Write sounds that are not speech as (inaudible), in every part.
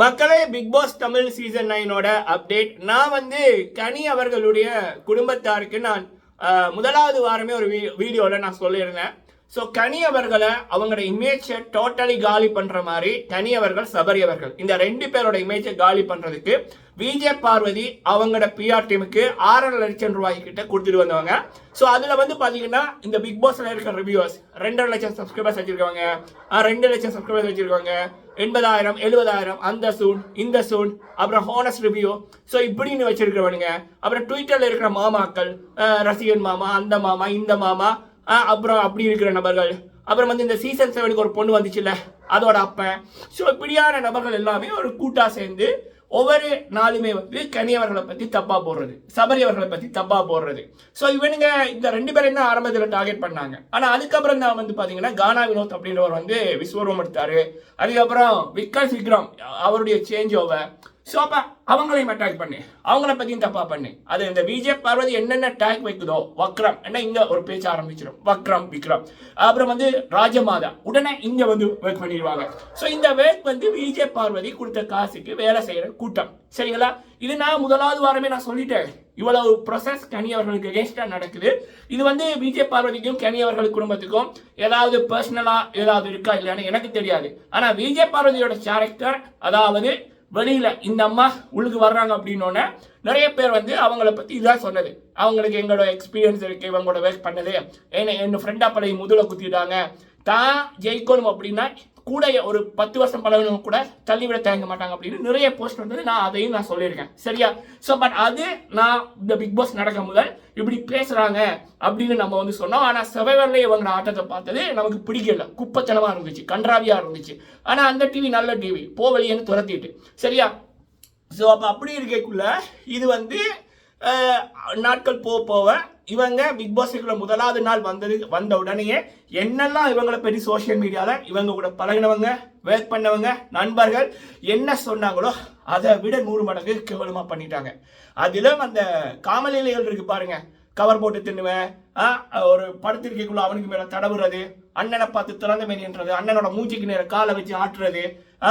மக்களே Bigg Boss Tamil season நைனோட update நான் வந்து கனி அவர்களுடைய குடும்பத்தாருக்கு நான் முதலாவது வாரமே ஒரு வீ வீடியோவில் நான் சொல்லியிருந்தேன். ஸோ கனி அவர்களை அவங்களோட இமேஜை டோட்டலி காலி பண்ணுற மாதிரி கனி அவர்கள் சபரி அவர்கள் இந்த ரெண்டு பேரோட இமேஜை காலி பண்ணுறதுக்கு விஜய் பார்வதி அவங்களோட பிஆர் டீமுக்கு ஆறரை லட்சம் ரூபாய் கிட்ட கொடுத்துட்டு வந்தவங்க. ஸோ அதில் வந்து பார்த்தீங்கன்னா இந்த பிக் பாஸில் இருக்கிற ரிவ்யூவர்ஸ் ரெண்டரை லட்சம் சப்ஸ்கிரைபர்ஸ் வச்சிருக்கவங்க ரெண்டு லட்சம் சப்ஸ்கிரைபர்ஸ் வச்சிருக்காங்க எண்பதாயிரம் எழுபதாயிரம் அந்த சூன் இந்த சூன் அப்புறம் ஹானஸ்ட் ரிவ்யூ ஸோ இப்படின்னு வச்சிருக்கிறவனுங்க. அப்புறம் ட்விட்டரில் இருக்கிற மாமாக்கள் ரசிகன் மாமா அந்த மாமா இந்த மாமா அப்புறம் அப்படி இருக்கிற நபர்கள். அப்புறம் வந்து இந்த சீசன் செவனுக்கு ஒரு பொண்ணு வந்துச்சுல்ல அதோட அப்பன் ஸோ இப்படியான நபர்கள் எல்லாமே ஒரு கூட்டாக சேர்ந்து ஒவ்வொரு நாளுமே வந்து கனியவர்களை பற்றி தப்பாக போடுறது சபரி அவர்களை பற்றி தப்பாக போடுறது. ஸோ இவனுங்க இந்த ரெண்டு பேரும் தான் ஆரம்பத்தில் டார்கெட் பண்ணாங்க? ஆனால் அதுக்கப்புறம் தான் வந்து பார்த்தீங்கன்னா கானா வினோத் அப்படின்றவர் வந்து விஸ்வரூபம் எடுத்தார். அதுக்கப்புறம் விக்கல் விக்ரம் அவருடைய சேஞ்ச் ஓவர் ஸோ அப்போ அவங்களையும் அட்டாக் பண்ணு. அவங்கள பற்றியும் தப்பாக பண்ணு. அது இந்த விஜய் பார்வதி என்னென்ன டேக் வைக்குதோ வக்ரம் என்ன இங்கே ஒரு பேச்சு ஆரம்பிச்சிடும் வக்ரம் விக்ரம். அப்புறம் வந்து ராஜமாதா. உடனே இங்கே வந்து ஒர்க் பண்ணிடுவாங்க. ஸோ இந்த ஒர்க் வந்து விஜய் பார்வதி கொடுத்த காசுக்கு வேலை செய்கிற கூட்டம். சரிங்களா? இது நான் முதலாவது வாரமே நான் சொல்லிட்டேன். இவ்வளவு ப்ரொசஸ் கனி அவர்களுக்கு எகேன்ஸ்டாக நடக்குது. இது வந்து விஜய் பார்வதிக்கும் கனி அவர்கள் குடும்பத்துக்கும் ஏதாவது பர்சனலாக ஏதாவது இருக்கா இல்லையானு எனக்கு தெரியாது. ஆனால் விஜய் பார்வதியோட கேரக்டர் அதாவது வெளியில் இந்த அம்மா உள்ளுக்கு வர்றாங்க அப்படின்னோடனே நிறைய பேர் வந்து அவங்கள பற்றி இதான் சொன்னது. அவங்களுக்கு எங்களோட எக்ஸ்பீரியன்ஸ் இருக்குது இவங்களோட ஒர்க் பண்ணது. ஏன்னா என் ஃப்ரெண்டா பழைய முதல குத்திட்டாங்க. தான் ஜெயிக்கணும் அப்படின்னா கூட ஒரு பத்து வருஷம் பழகினவங்க கூட தள்ளிவிட தயங்க மாட்டாங்க அப்படின்னு நிறைய போஸ்ட் வந்தது நான் அதையும் நான் சொல்லியிருக்கேன். சரியா? ஸோ பட் அது நான் இந்த பிக் பாஸ் நடக்க முதல் இப்படி பேசுறாங்க அப்படின்னு நம்ம வந்து சொன்னோம். ஆனால் சபைவரில் இவங்க ஆட்டத்தை பார்த்தது நமக்கு பிடிக்கல. குப்பத்தனமாக இருந்துச்சு கன்றாவியாக இருந்துச்சு. ஆனால் அந்த டிவி நல்ல டிவி போ துரத்திட்டு. சரியா? ஸோ அப்போ அப்படி இருக்கக்குள்ள இது வந்து நாட்கள் போக போக இவங்க பிக் பாஸுக்குள்ள முதலாவது நாள் வந்தது வந்த உடனேயே என்னெல்லாம் இவங்களை பற்றி சோஷியல் மீடியாவில் இவங்க கூட பழகினவங்க ஒர்க் பண்ணவங்க நண்பர்கள் என்ன சொன்னாங்களோ அதை விட நூறு மடங்கு கேவலமாக பண்ணிட்டாங்க. அதிலும் அந்த காமலீலைகள் இருக்கு பாருங்க. கவர் போட்டு தின்னுவேன் ஒரு படத்திற்கைக்குள்ள அவனுக்கு மேலே தடவுறது அண்ணனை பார்த்து திறந்த மேனின்றது அண்ணனோட மூச்சுக்கு நேர காலை வச்சு ஆட்டுறது ஆ,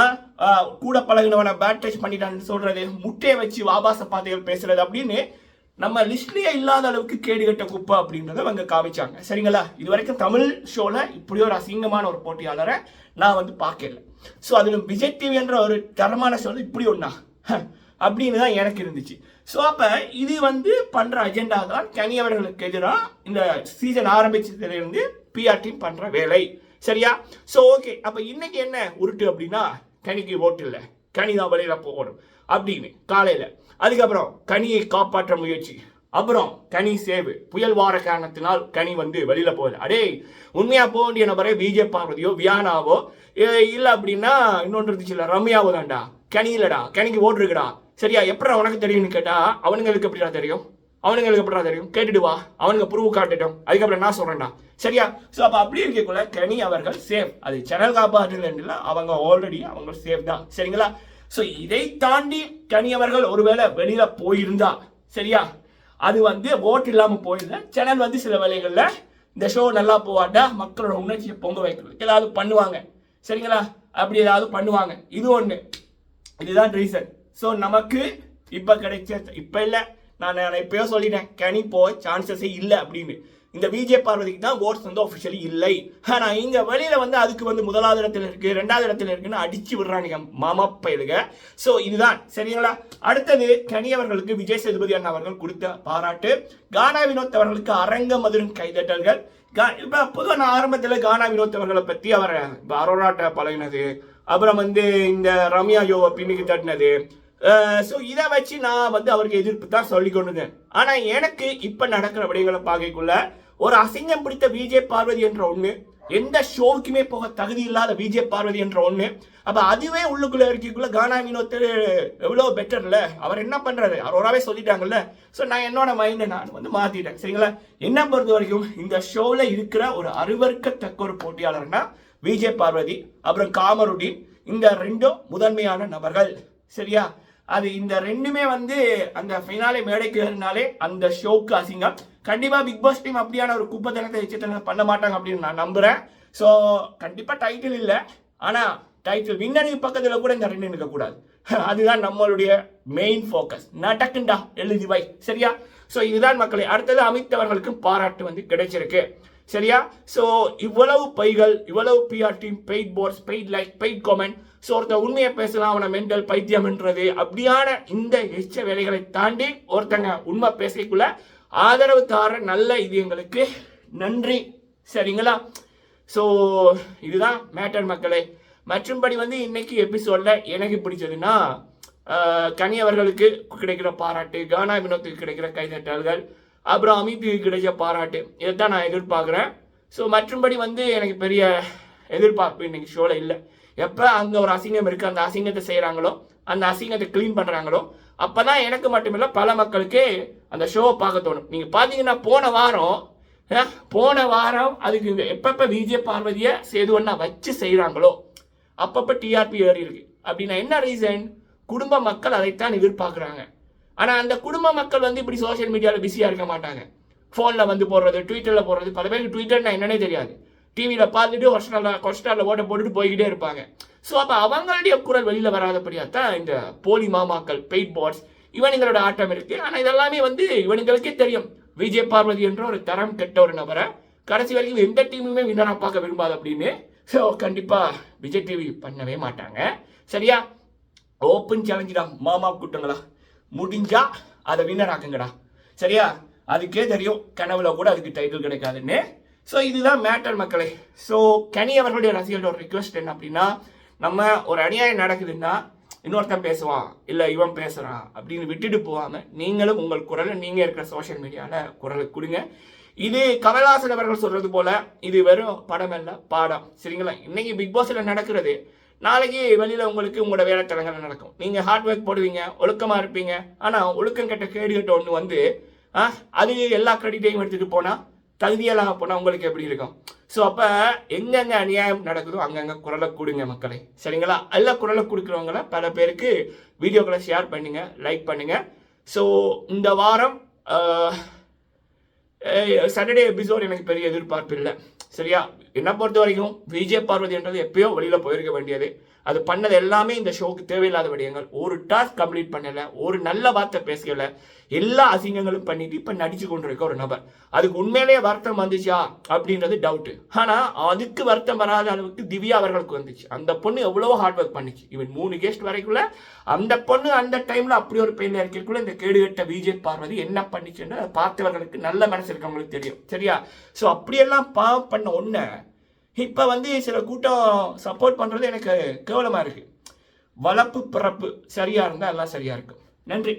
கூட பழகினவனை பேட் டச் பண்ணிட்டான்னு சொல்றது முட்டையை வச்சு வாபாச பாதைகள் பேசுறது அப்படின்னு நம்ம லிஸ்ட்லேயே இல்லாத அளவுக்கு கேடுகட்ட குப்பை அப்படின்றத அவங்க காமிச்சாங்க. சரிங்களா? இது வரைக்கும் தமிழ் ஷோவில் இப்படி ஒரு அசிங்கமான ஒரு போட்டியாளரை நான் வந்து பார்க்கல. ஸோ அதில் விஜய் டிவி என்ற ஒரு தரமான ஷோவில் இப்படி ஒன்றா அப்படின்னு தான் எனக்கு இருந்துச்சு. ஸோ அப்போ இது வந்து பண்ணுற அஜெண்டா தான் கனியவர்களுக்கு எதிராக இந்த சீசன் ஆரம்பிச்சதுலேருந்து பிஆர் டீம் பண்ணுற வேலை. சரியா? ஸோ ஓகே அப்போ இன்னைக்கு என்ன உருட்டு அப்படின்னா கனிக்கு ஓட்டு இல்லை. கனி தான் வழியில் போகணும். அப்படின்னு காலையில். அதுக்கப்புறம் கனியை காப்பாற்ற முயற்சி. அப்புறம் கனி சேவு. புயல் வார காரணத்தினால் கனி வந்து வெளியில போகுது அடே உண்மையா போக வேண்டிய நபரே விஜய் பார்வதியோ வியானாவோ ஏ- அப்படின்னா இன்னொன்று இருந்துச்சுல ரம்யாவோ தான்டா. கனி இல்லடா. கனிக்கு ஓட்டுருக்குடா சரியா எப்படா உனக்கு தெரியும்னு கேட்டா அவனுங்களுக்கு எப்படிடா தெரியும்? அவனுங்களுக்கு எப்படிடா தெரியும்? கேட்டுட்டு வா. அவனுங்க ப்ரூவ் காட்டுட்டோம். அதுக்கப்புறம் நான் சொல்றேன்டா. சரியா? ஸோ அப்போ அப்படி இருக்கக்குள்ள கனி அவர்கள் சேஃப் அது சேனல் காப்பாற்றுல அவங்க ஆல்ரெடி அவங்க சேஃப் தான். சரிங்களா? ஸோ இதை தாண்டி கனியவர்கள் ஒருவேளை வெளியில போயிருந்தா சரியா? அது வந்து ஓட்டு இல்லாமல் போயிருந்தா சேனல் வந்து சில வேலைகளில் இந்த ஷோ நல்லா போவாட்டா மக்களோட உணர்ச்சியை பொங்க வைக்கிறது. ஏதாவது பண்ணுவாங்க சரிங்களா? அப்படி ஏதாவது பண்ணுவாங்க. இது ஒன்று இதுதான் ரீசன் ஸோ நமக்கு இப்போ கிடைச்ச இப்போ இல்லை. நான் நான் இப்போயோ சொல்லிட்டேன். கனி போக சான்சஸே இல்லை அப்படின்னு. இந்த விஜே பார்வதிக்கு தான் ஓட்ஸ் வந்து ஒஃபிஷியலி இல்லை. ஆனால் இங்கே வெளியில் வந்து அதுக்கு வந்து முதலாவது இடத்துல இருக்குது ரெண்டாவது இடத்துல இருக்குன்னு அடிச்சு விடுறானுங்க மாமா பயிலுங்க ஸோ இதுதான். சரிங்களா? அடுத்தது கனி அவர்களுக்கு விஜய் சேதுபதி அண்ணா அவர்கள் கொடுத்த பாராட்டு. கானா வினோத் அவர்களுக்கு அரங்க மதுரன் கைதட்டல்கள். கா- பொதுவாக நான் ஆரம்பத்தில் கானா வினோத் அவர்களை பற்றி அவர் அரோராட்ட பழகினது. அப்புறம் வந்து இந்த ரம்யா யோவை பின்னுக்கு தட்டினது. ஸோ இதை வச்சு நான் வந்து அவருக்கு எதிர்ப்பு தான் சொல்லி ஆனால் எனக்கு இப்போ நடக்கிற விடயங்களை பார்க்கக்குள்ள ஒரு அசிங்கம் பிடித்த விஜய் பார்வதி என்ற ஒன்று எந்த ஷோவுக்குமே போக தகுதி இல்லாத விஜய் பார்வதி என்ற ஒன்று அப்போ அதுவே உள்ளுக்குள்ள இருக்கக்குள்ள கானா வினோத்தர் எவ்வளோ பெட்டர்ல அவர் என்ன பண்றாரு? அவராவே சொல்லிட்டாங்கல்ல. ஸோ நான் என்னோட மைண்டை நான் வந்து மாத்திட்டேன். சரிங்களா? என்ன பொறுத்த வரைக்கும் இந்த ஷோவில் இருக்கிற ஒரு அருவருக்கத்தக்க ஒரு போட்டியாளர்னா விஜய் பார்வதி அப்புறம் காமருடின் இந்த ரெண்டும் முதன்மையான நபர்கள். சரியா? அது இந்த ரெண்டுமே வந்து அந்த ஃபைனாலே மேடைக்கு ஏறினாலே அந்த ஷோக்கு அசிங்கம். கண்டிப்பாக பிக் பாஸ் டீம் அப்படியான ஒரு குப்பத்தனத்தை வச்சுட்டு பண்ண மாட்டாங்க அப்படின்னு நான் நம்புகிறேன் ஸோ கண்டிப்பாக டைட்டில் இல்லை. ஆனால் டைட்டில் வின்னருக்கு பக்கத்தில் கூட இந்த ரெண்டு இருக்கக்கூடாது (laughs) அதுதான் நம்மளுடைய மெயின் ஃபோக்கஸ் நடக்குண்டா எழுதி வை. சரியா? ஸோ இதுதான் மக்களை அடுத்தது அமித் அவர்களுக்கு பாராட்டு வந்து கிடைச்சிருக்கு. சரியா? ஸோ இவ்வளவு பைகள் இவ்வளவு PR team paid boards paid like paid comment so ஒருத்தன் உண்மையை பேசலாம் அவனை மென்டல் பைத்தியம்ன்றது. அப்படியான இந்த எச்ச வேலைகளை தாண்டி ஒருத்தங்க உண்மை பேசிக்குள்ள ஆதரவு தார நல்ல இது எங்களுக்கு. நன்றி. சரிங்களா? ஸோ இதுதான் மேட்டர் மக்களே. மற்றும்படி வந்து இன்னைக்கு எபிசோடில் எனக்கு பிடிச்சதுன்னா கனியவர்களுக்கு கனி அவர்களுக்கு கிடைக்கிற பாராட்டு கானா வினோத்துக்கு கிடைக்கிற கைதட்டல்கள் அப்புறம் அமித்துக்கு கிடைச்ச பாராட்டு இதைத்தான் நான் எதிர்பார்க்குறேன். ஸோ மற்றும்படி வந்து எனக்கு பெரிய எதிர்பார்ப்பு இன்னைக்கு ஷோவில் இல்லை. எப்போ அங்கே ஒரு அசிங்கம் இருக்குது அந்த அசிங்கத்தை செய்கிறாங்களோ அந்த அசிங்கத்தை க்ளீன் பண்ணுறாங்களோ அப்போ தான் எனக்கு மட்டுமில்லை பல மக்களுக்கு அந்த ஷோவை பார்க்க தோணும். நீங்கள் பார்த்தீங்கன்னா போன வாரம் போன வாரம் அதுக்கு இந்த எப்பப்போ விஜய பார்வதியை சேதுவண்ணா வச்சு செய்கிறாங்களோ அப்பப்போ டிஆர்பி ஏறி இருக்கு. அப்படின்னா என்ன ரீசன் குடும்ப மக்கள் அதைத்தான் எதிர்பார்க்குறாங்க. ஆனால் அந்த குடும்ப மக்கள் வந்து இப்படி சோஷியல் மீடியாவில் பிஸியாக இருக்க மாட்டாங்க. ஃபோனில் வந்து போடுறது ட்விட்டரில் போடுறது பல பேருக்கு ட்விட்டர்னா என்னன்னே தெரியாது. டிவியில் பார்த்துட்டு கொஸ்டாரில் கொஸ்டாரில் ஓட்ட போட்டுட்டு போய்கிட்டே இருப்பாங்க. ஸோ அப்போ அவங்களுடைய குரல் வெளியில் வராதபடியாக தான் இந்த போலி மாமாக்கள் பெயிட் பாட்ஸ் இவனுங்களோட ஆட்டம் இருக்குது ஆனால் இதெல்லாமே வந்து இவனுங்களுக்கே தெரியும். விஜய் பார்வதி என்ற ஒரு தரம் கெட்ட ஒரு நபரை கடைசி வரைக்கும் எந்த டீமுமே வின்னராக பார்க்க விரும்பாது அப்படின்னு. ஸோ கண்டிப்பாக விஜய் டிவி பண்ணவே மாட்டாங்க. சரியா? ஓப்பன் சேலஞ்சுடா மாமா கூட்டங்களா? முடிஞ்சா அதை வின்னர் ஆக்குங்கடா. சரியா? அதுக்கே தெரியும். கனவுல கூட அதுக்கு டைட்டில் கிடைக்காதுன்னு. ஸோ இதுதான் மேட்டர் மக்களே. ஸோ கனி அவர்களுடைய ரசிகர்களோட ரிக்வெஸ்ட் என்ன அப்படின்னா நம்ம ஒரு அநியாயம் நடக்குதுன்னா இன்னொருத்தன் பேசுவான் இல்லை இவன் பேசுகிறான் அப்படின்னு விட்டுட்டு போகாமல் நீங்களும் உங்கள் குரலை நீங்கள் இருக்கிற சோஷியல் மீடியாவில் குரலை கொடுங்க. இது கமல்ஹாசன் அவர்கள் சொல்கிறது போல் இது வெறும் படம் அல்ல பாடம். சரிங்களா? இன்றைக்கி பிக் பாஸில் நடக்கிறது நாளைக்கு வெளியில் உங்களுக்கு உங்களோட வேலைத்தலங்கள் நடக்கும். நீங்கள் ஹார்ட் ஒர்க் போடுவீங்க ஒழுக்கமாக இருப்பீங்க. ஆனால் ஒழுக்கம் கெட்ட கேடு கட்ட ஒன்று வந்து ஆ, அது எல்லா கிரெடிட்டையும் எடுத்துகிட்டு போனால் தகுதியெல்லாம் போனால் உங்களுக்கு எப்படி இருக்கும்? ஸோ அப்போ எங்கெங்க அநியாயம் நடக்குதோ அங்கங்கே குரலை கொடுங்க மக்களை. சரிங்களா? அல்ல குரலை கொடுக்குறவங்கள பல பேருக்கு வீடியோக்களை ஷேர் பண்ணுங்க லைக் பண்ணுங்க. ஸோ இந்த வாரம் சாட்டர்டே எபிசோட் எனக்கு பெரிய எதிர்பார்ப்பு இல்லை. சரியா? என்னை பொறுத்த வரைக்கும் விஜய் பார்வதின்றது எப்பயோ வெளியில் போயிருக்க வேண்டியது. அது பண்ணது எல்லாமே இந்த ஷோக்கு தேவையில்லாத விடயங்கள். ஒரு டாஸ்க் கம்ப்ளீட் பண்ணலை ஒரு நல்ல வார்த்தை பேசல எல்லா அசிங்கங்களும் பண்ணிட்டு இப்போ நடிச்சு கொண்டிருக்க ஒரு நபர். அதுக்கு உண்மையிலேயே வருத்தம் வந்துச்சா அப்படின்றது டவுட்டு ஆனால் அதுக்கு வருத்தம் வராத அளவுக்கு திவ்யா அவர்களுக்கு வந்துச்சு. அந்த பொண்ணு எவ்வளவோ ஹார்ட் ஒர்க் பண்ணிச்சு. இவன் மூணு கெஸ்ட் வரைக்குள்ள அந்த பொண்ணு அந்த டைமில் அப்படி ஒரு பெயின் இருக்கிறக்குள்ள இந்த கேடுகட்ட விஜய் பார்வதி என்ன பண்ணிச்சுன்னு பார்த்தவர்களுக்கு நல்ல மனசு இருக்கவங்களுக்கு தெரியும். சரியா? ஸோ அப்படியெல்லாம் பாவம் பண்ண ஒன்று இப்போ வந்து சில கூட்டம் சப்போர்ட் பண்ணுறது எனக்கு கேவலமாக இருக்குது வளர்ப்பு பிறப்பு சரியாக இருந்தால் எல்லாம் சரியாக இருக்கும். நன்றி.